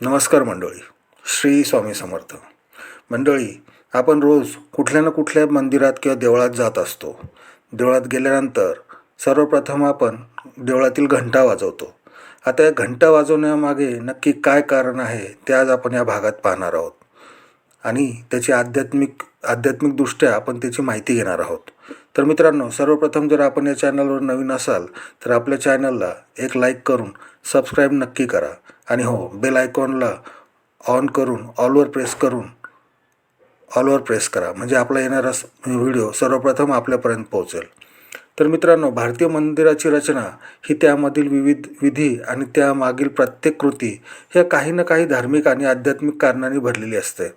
नमस्कार मंडळी. श्री स्वामी समर्थ. मंडळी आपण रोज कुठल्या ना कुठल्या मंदिरात किंवा देवळात जात असतो. देवळात गेल्यानंतर सर्वप्रथम आपण देवळातील घंटा वाजवतो. आता या घंटा वाजवण्यामागे नक्की काय कारण आहे ते आज आपण या भागात पाहणार आहोत. आणि त्याची आध्यात्मिक आध्यात्मिकदृष्ट्या आपण त्याची माहिती घेणार आहोत. तर मित्रांनो सर्वप्रथम जर आपण या चॅनलवर नवीन असाल तर आपल्या चॅनलला एक लाईक करून सबस्क्राईब नक्की करा. आणि हो बेल आयकॉनला ऑन करून ऑलवर प्रेस करून ऑलवर प्रेस करा. म्हणजे आपला येणारा व्हिडिओ सर्वप्रथम आपल्यापर्यंत पोहोचेल. तर मित्रांनो भारतीय मंदिराची रचना ही त्यामधील विविध विधी आणि त्यामागील प्रत्येक कृती ह्या काही ना काही धार्मिक आणि आध्यात्मिक कारणांनी भरलेली असते.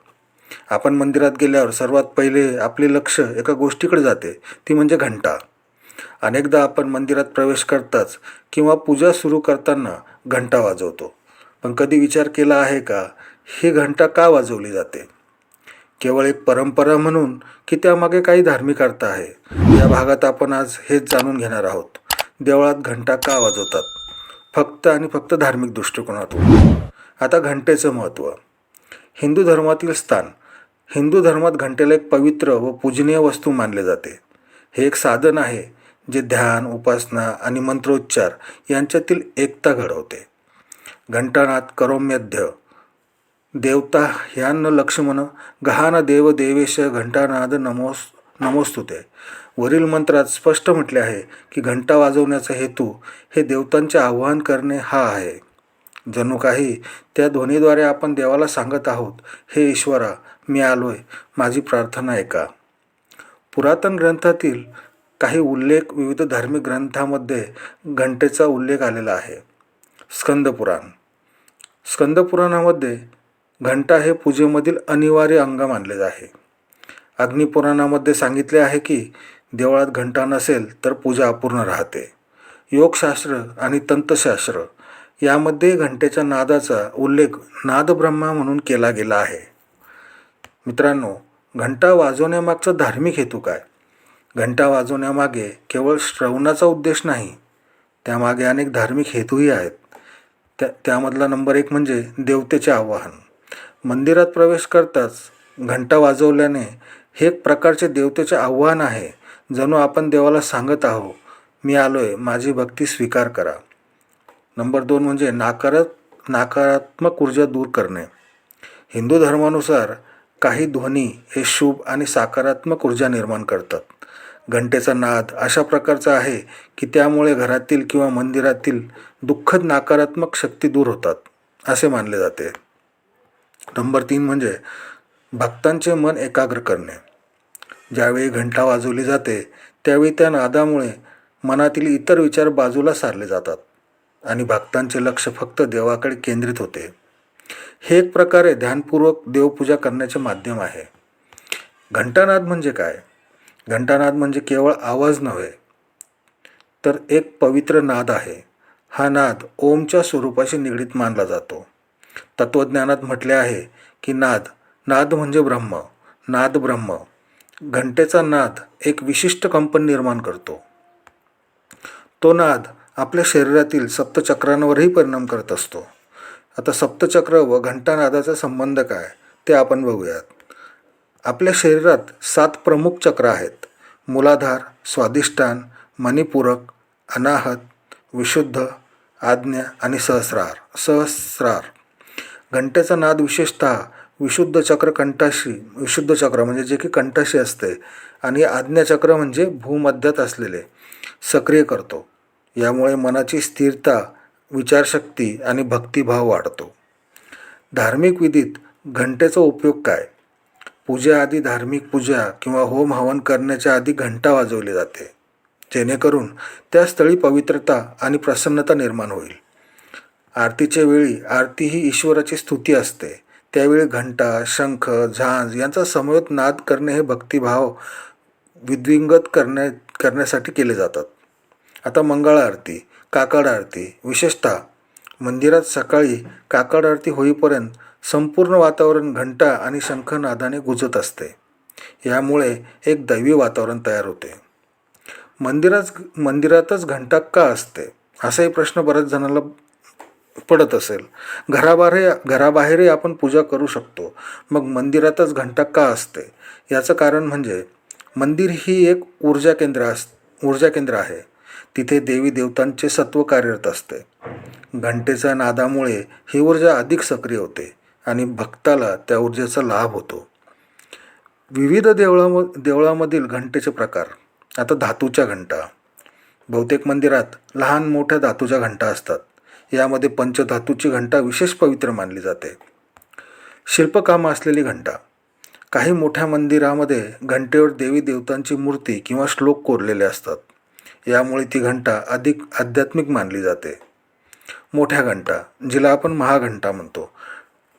आपण मंदिरात गेल्यावर सर्वात पहिले आपले लक्ष एका गोष्टीकडे जाते ती म्हणजे घंटा. अनेकदा आपण मंदिरात प्रवेश करताच किंवा पूजा सुरू करताना घंटा वाजवतो. पण कधी विचार केला आहे का ही घंटा का वाजवली जाते? केवळ एक परंपरा म्हणून की त्यामागे काही धार्मिक अर्थ आहे? या भागात आपण आज हेच जाणून घेणार आहोत. देवळात घंटा का वाजवतात? फक्त आणि फक्त धार्मिक दृष्टिकोनातून. आता घंटेचं महत्त्व. हिंदू धर्मातील स्थान. हिंदू धर्मात घंटेला एक पवित्र व पूजनीय वस्तू मानले जाते. हे एक साधन आहे जे ध्यान उपासना आणि मंत्रोच्चार यांच्यातील एकता घडवते. घंटानाद करोम्यध्य देवता ह्यान्न लक्ष्मण गहान देव देवेश घंटानाद नमोस नमोस्तुते. वरील मंत्रात स्पष्ट म्हटले आहे की घंटा वाजवण्याचा हेतू हे देवतांचे आवाहन करणे हा आहे. जणू काही त्या ध्वनीद्वारे आपण देवाला सांगत आहोत हे ईश्वरा मी आलोय. माझी प्रार्थना ऐका. पुरातन ग्रंथातील काही उल्लेख विविध धार्मिक ग्रंथामध्ये घंटेचा उल्लेख आलेला आहे. स्कंदपुराण. स्कंदपुराणामध्ये घंटा हे पूजेमधील अनिवार्य अंग मानले आहे. अग्निपुराणामध्ये सांगितले आहे की देवळात घंटा नसेल तर पूजा अपूर्ण राहते. योगशास्त्र आणि तंत्रशास्त्र यामध्ये घंटेच्या नादाचा उल्लेख नादब्रह्मा म्हणून केला गेला आहे. मित्रांनो घंटा वाजवण्यामागचा धार्मिक हेतू काय? घंटा वाजवण्यामागे केवळ श्रवणाचा उद्देश नाही त्यामागे अनेक धार्मिक हेतूही आहेत. त्या त्यामधला नंबर एक म्हणजे देवतेचे आवाहन. मंदिरात प्रवेश करताच घंटा वाजवल्याने हे एक प्रकारचे देवतेचे आव्हान आहे जणू आपण देवाला सांगत आहो मी आलोय माझी भक्ती स्वीकार करा. नंबर दोन म्हणजे नाकारत नकारात्मक ऊर्जा दूर करणे. हिंदू धर्मानुसार काही ध्वनी हे शुभ आणि सकारात्मक ऊर्जा निर्माण करतात. घंटेचा नाद अशा प्रकारचा आहे की त्यामुळे घरातील किंवा मंदिरातील दुःखद नकारात्मक शक्ती दूर होतात असे मानले जाते. नंबर तीन म्हणजे भक्तांचे मन एकाग्र करणे. ज्यावेळी घंटा वाजवली जाते त्यावेळी त्या नादामुळे मनातील इतर विचार बाजूला सारले जातात आणि भक्तांचे लक्ष फक्त देवाकडे केंद्रित होते. हे एक प्रकारे ध्यानपूर्वक देवपूजा करण्याचे माध्यम आहे. घंटानाद म्हणजे काय? घंटानाद म्हणजे केवळ आवाज नव्हे तर एक पवित्र नाद आहे. हा नाद ओमच्या स्वरूपाशी निगडीत मानला जातो. तत्त्वज्ञानात म्हटले आहे की नाद नाद म्हणजे ब्रह्म नाद ब्रह्म. घंटेचा नाद एक विशिष्ट कंपन निर्माण करतो. तो नाद आपल्या शरीरातील सप्तचक्रांवरही परिणाम करत असतो. आता सप्तचक्र व घंटानादाचा संबंध काय ते आपण बघूयात. आपल्या शरीरात सात प्रमुख चक्र आहेत. मूलाधार स्वादिष्टान मणिपूरक अनाहत विशुद्ध आज्ञा आणि सहस्रार. सहस्रार. घंटेचा नाद विशेषतः विशुद्ध चक्र कंठाशी विशुद्ध चक्र म्हणजे जे की कंठाशी असते आणि आज्ञाचक्र म्हणजे भूमध्यात असलेले सक्रिय करतो. यामुळे मनाची स्थिरता विचारशक्ती आणि भक्तिभाव वाढतो. धार्मिक विधीत घंटेचा उपयोग काय? पूजेआधी धार्मिक पूजा किंवा होम हवन करण्याच्या आधी घंटा वाजवली जाते. जेणेकरून त्या स्थळी पवित्रता आणि प्रसन्नता निर्माण होईल. आरतीच्या वेळी आरती ही ईश्वराची स्तुती असते. त्यावेळी घंटा शंख झांज यांचा समवेत नाद करणे हे भक्तिभाव विद्विंगत करण्या करण्यासाठी केले जातात. आता मंगळ आरती काकड आरती. विशेषतः मंदिरात सकाळी काकड आरती होईपर्यंत संपूर्ण वातावरण घंटा आणि शंखनादाने गुजत असते. यामुळे एक दैवी वातावरण तयार होते. मंदिरात मंदिरातच घंटा का असते? असाही प्रश्न बऱ्याच जणांना पडत असेल. घराबाहेर घराबाहेरही आपण पूजा करू शकतो. मग मंदिरातच घंटा का असते? याचं कारण म्हणजे मंदिर ही एक ऊर्जा केंद्र अस ऊर्जा केंद्र आहे. तिथे देवी देवतांचे सत्व कार्यरत असते. घंटेच्या नादामुळे ही ऊर्जा अधिक सक्रिय होते आणि भक्ताला त्या ऊर्जेचा लाभ होतो. विविध देवळाम देवळामधील घंटेचे प्रकार. आता धातूच्या घंटा. बहुतेक मंदिरात लहान मोठ्या धातूच्या घंटा असतात. यामध्ये पंचधातूची घंटा विशेष पवित्र मानली जाते. शिल्पकाम असलेली घंटा. काही मोठ्या मंदिरामध्ये घंटेवर देवी देवतांची मूर्ती किंवा श्लोक कोरलेले असतात. यामुळे ती घंटा अधिक आध्यात्मिक मानली जाते. मोठ्या घंटा जिला आपण महाघंटा म्हणतो.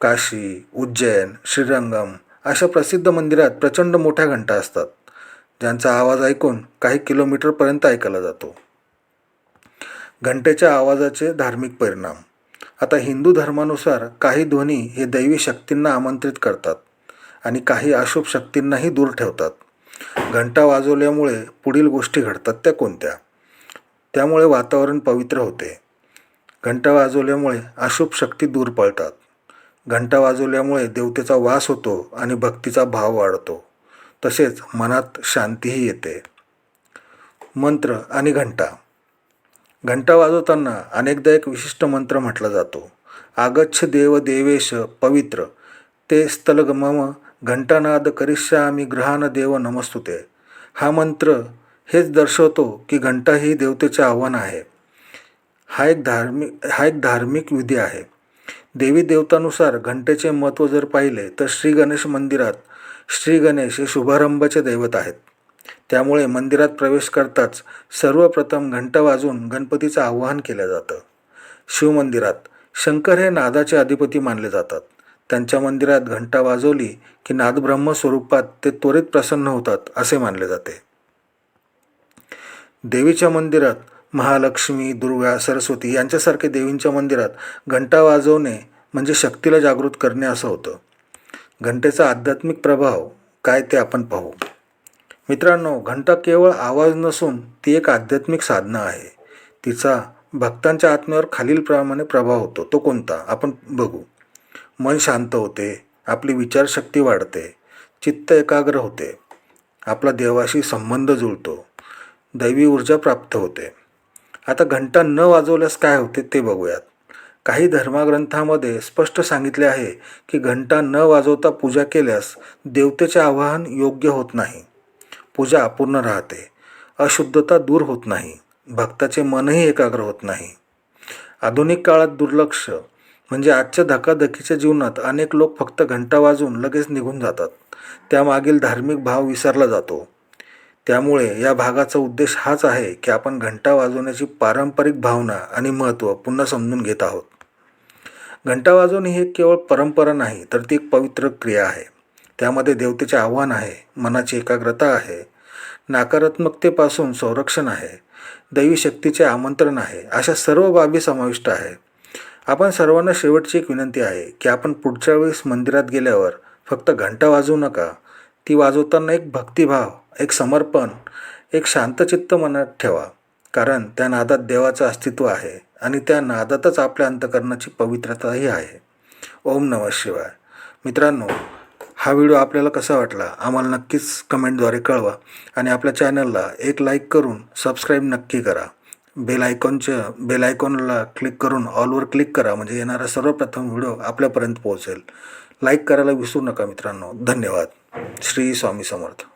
काशी उज्जैन श्रीरंगम अशा प्रसिद्ध मंदिरात प्रचंड मोठ्या घंटा असतात. ज्यांचा आवाज ऐकून काही किलोमीटरपर्यंत ऐकला जातो. घंटेच्या आवाजाचे धार्मिक परिणाम. आता हिंदू धर्मानुसार काही ध्वनी हे दैवी शक्तींना आमंत्रित करतात आणि काही अशुभ शक्तींनाही दूर ठेवतात. घंटा वाजवल्यामुळे पुढील गोष्टी घडतात त्या कोणत्या? त्यामुळे वातावरण पवित्र होते. घंटा वाजवल्यामुळे अशुभ शक्ती दूर पळतात. घंटा वाजवल्यामुळे देवतेचा वास होतो आणि भक्तीचा भाव वाढतो. तसेच मनात शांतीही येते. मंत्र आणि घंटा. घंटा वाजवताना अनेकदा एक विशिष्ट मंत्र म्हटला जातो. आगच्छ देव देवेश पवित्र. ते स्थलगमम घंटानाद करिष्यामी ग्रहान देव नमस्तुते. हा मंत्र हेच दर्शवतो की घंटा ही देवतेचे आव्हान आहे. हा एक धार्मिक हा एक धार्मिक विधी आहे. देवी देवतानुसार घंटेचे महत्त्व जर पाहिले तर श्री गणेश मंदिरात श्री गणेश हे शुभारंभाचे दैवत आहेत. त्यामुळे मंदिरात प्रवेश करताच सर्वप्रथम घंटा वाजून गणपतीचं आवाहन केलं जातं. शिवमंदिरात शंकर हे नादाचे अधिपती मानले जातात. त्यांच्या मंदिरात घंटा वाजवली की नादब्रह्म स्वरूपात ते त्वरित प्रसन्न होतात असे मानले जाते. देवीच्या मंदिरात महालक्ष्मी दुर्गा सरस्वती यांच्यासारखे देवींच्या मंदिरात घंटा वाजवणे म्हणजे शक्तीला जागृत करणे असं होतं. घंटेचा आध्यात्मिक प्रभाव काय ते आपण पाहू. मित्रांनो घंटा केवळ आवाज नसून ती एक आध्यात्मिक साधना आहे. तिचा भक्तांच्या आत्म्यावर खालीलप्रमाणे प्रभाव होतो. तो कोणता? आपण बघू. मन शांत होते आपली विचारशक्ती वाढते चित्त एकाग्र होते आपला देवाशी संबंध जुळतो दैवी ऊर्जा प्राप्त होते. आता घंटा न वाजवल्यास काय होते ते बघूयात. काही धर्मग्रंथामध्ये स्पष्ट सांगितले आहे की घंटा न वाजवता पूजा केल्यास देवतेचे आवाहन योग्य होत नाही. पूजा अपूर्ण राहते अशुद्धता दूर होत नाही भक्ताचे मनही एकाग्र होत नाही. आधुनिक काळात दुर्लक्ष म्हणजे आजच्या धकाधकीच्या जीवनात अनेक लोक फक्त घंटा वाजवून लगेच निघून जातात. त्यामागील धार्मिक भाव विसरला जातो. त्यामुळे या भागाचा उद्देश हाच आहे की आपण घंटा वाजवण्याची पारंपरिक भावना आणि महत्त्व पुन्हा समजून घेत आहोत. घंटा वाजवणे ही केवळ परंपरा नाही तर ती एक पवित्र क्रिया आहे. त्यामध्ये देवतेचे आव्हान आहे मनाची एकाग्रता आहे नकारात्मकतेपासून संरक्षण आहे दैवी शक्तीचे आमंत्रण आहे अशा सर्व बाबी समाविष्ट आहे. आपण सर्वांना शेवटची एक विनंती आहे की आपण पुढच्या वेळेस मंदिरात गेल्यावर फक्त घंटा वाजवू नका. ती वाजवताना एक भक्तिभाव एक समर्पण एक शांतचित्त मनात ठेवा. कारण त्या नादात देवाचं अस्तित्व आहे आणि त्या नादातच आपल्या अंतकरणाची पवित्रताही आहे. ओम नमः शिवाय. मित्रांनो हा व्हिडिओ आपल्याला कसा वाटला आम्हाला नक्कीच कमेंटद्वारे कळवा आणि आपल्या चॅनलला एक लाईक करून सबस्क्राईब नक्की करा. बेल आयकॉनच्या बेल आयकॉनला क्लिक करून ऑलवर क्लिक करा म्हणजे येणारा सर्वप्रथम व्हिडिओ आपल्यापर्यंत पोहोचेल. लाईक करायला विसरू नका मित्रांनो. धन्यवाद. श्री स्वामी समर्थ.